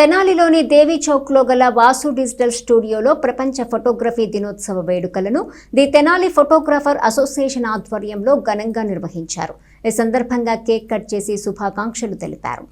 తెనాలిలోని దేవి చౌక్లో గల వాసు డిజిటల్ స్టూడియోలో ప్రపంచ ఫోటోగ్రఫీ దినోత్సవ వేడుకలను ది తెనాలి ఫోటోగ్రాఫర్ అసోసియేషన్ ఆధ్వర్యంలో ఘనంగా నిర్వహించారు. ఈ సందర్భంగా కేక్ కట్ చేసి శుభాకాంక్షలు తెలిపారు.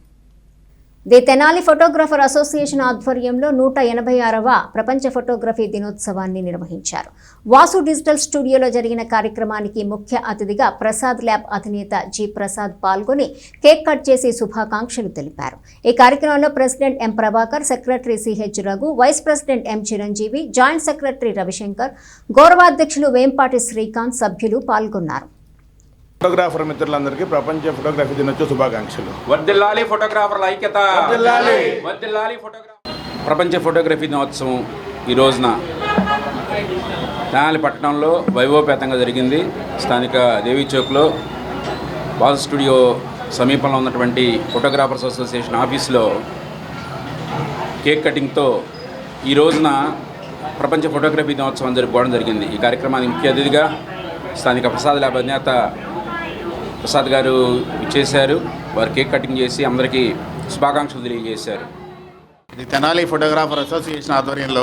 ది తెనాలి ఫోటోగ్రఫర్ అసోసియేషన్ ఆధ్వర్యంలో నూట ఎనభై ఆరవ ప్రపంచ ఫోటోగ్రఫీ దినోత్సవాన్ని నిర్వహించారు. వాసు డిజిటల్ స్టూడియోలో జరిగిన కార్యక్రమానికి ముఖ్య అతిథిగా ప్రసాద్ ల్యాబ్ అధినేత జి ప్రసాద్ పాల్గొని కేక్ కట్ చేసి శుభాకాంక్షలు తెలిపారు. ఈ కార్యక్రమంలో president M Prabhakar secretary C H Raghu vice president M Chiranjeevi joint secretary Ravishankar గౌరవాధ్యక్షులు Vempati Srikanth సభ్యులు పాల్గొన్నారు. ఫోటోగ్రాఫర్ మిత్రులందరికీ ప్రపంచ ఫోటోగ్రఫీ దినోత్సవ శుభాకాంక్షలు. వర్దిల్లాలి ఫోటోగ్రాఫర్ల ఐక్యత. ఫోటోగ్రాఫర్ ప్రపంచ ఫోటోగ్రఫీ దినోత్సవం ఈ రోజున తెనాలి పట్టణంలో వైభవపేతంగా జరిగింది. స్థానిక దేవీ చౌక్లో బాల్ స్టూడియో సమీపంలో ఉన్నటువంటి ఫోటోగ్రాఫర్స్ అసోసియేషన్ ఆఫీస్లో కేక్ కటింగ్తో ఈ రోజున ప్రపంచ ఫోటోగ్రఫీ దినోత్సవం జరుపుకోవడం జరిగింది. ఈ కార్యక్రమానికి ముఖ్య అతిథిగా స్థానిక ప్రసాద్ ల్యాబ్ అధినేత ప్రసాద్ గారు ఇచ్చేశారు. వారు కేక్ కటింగ్ చేసి అందరికీ శుభాకాంక్షలు తెలియజేశారు. ఇది తెనాలి ఫోటోగ్రాఫర్ అసోసియేషన్ ఆధ్వర్యంలో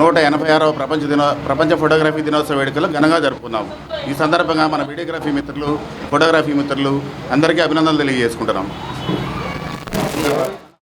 నూట ఎనభై ఆరవ ప్రపంచ దినో ప్రపంచ ఫోటోగ్రఫీ దినోత్సవ వేడుకలు ఘనంగా జరుపుకున్నాం ఈ సందర్భంగా మన వీడియోగ్రఫీ మిత్రులు ఫోటోగ్రఫీ మిత్రులు అందరికీ అభినందనలు తెలియజేసుకుంటున్నాం.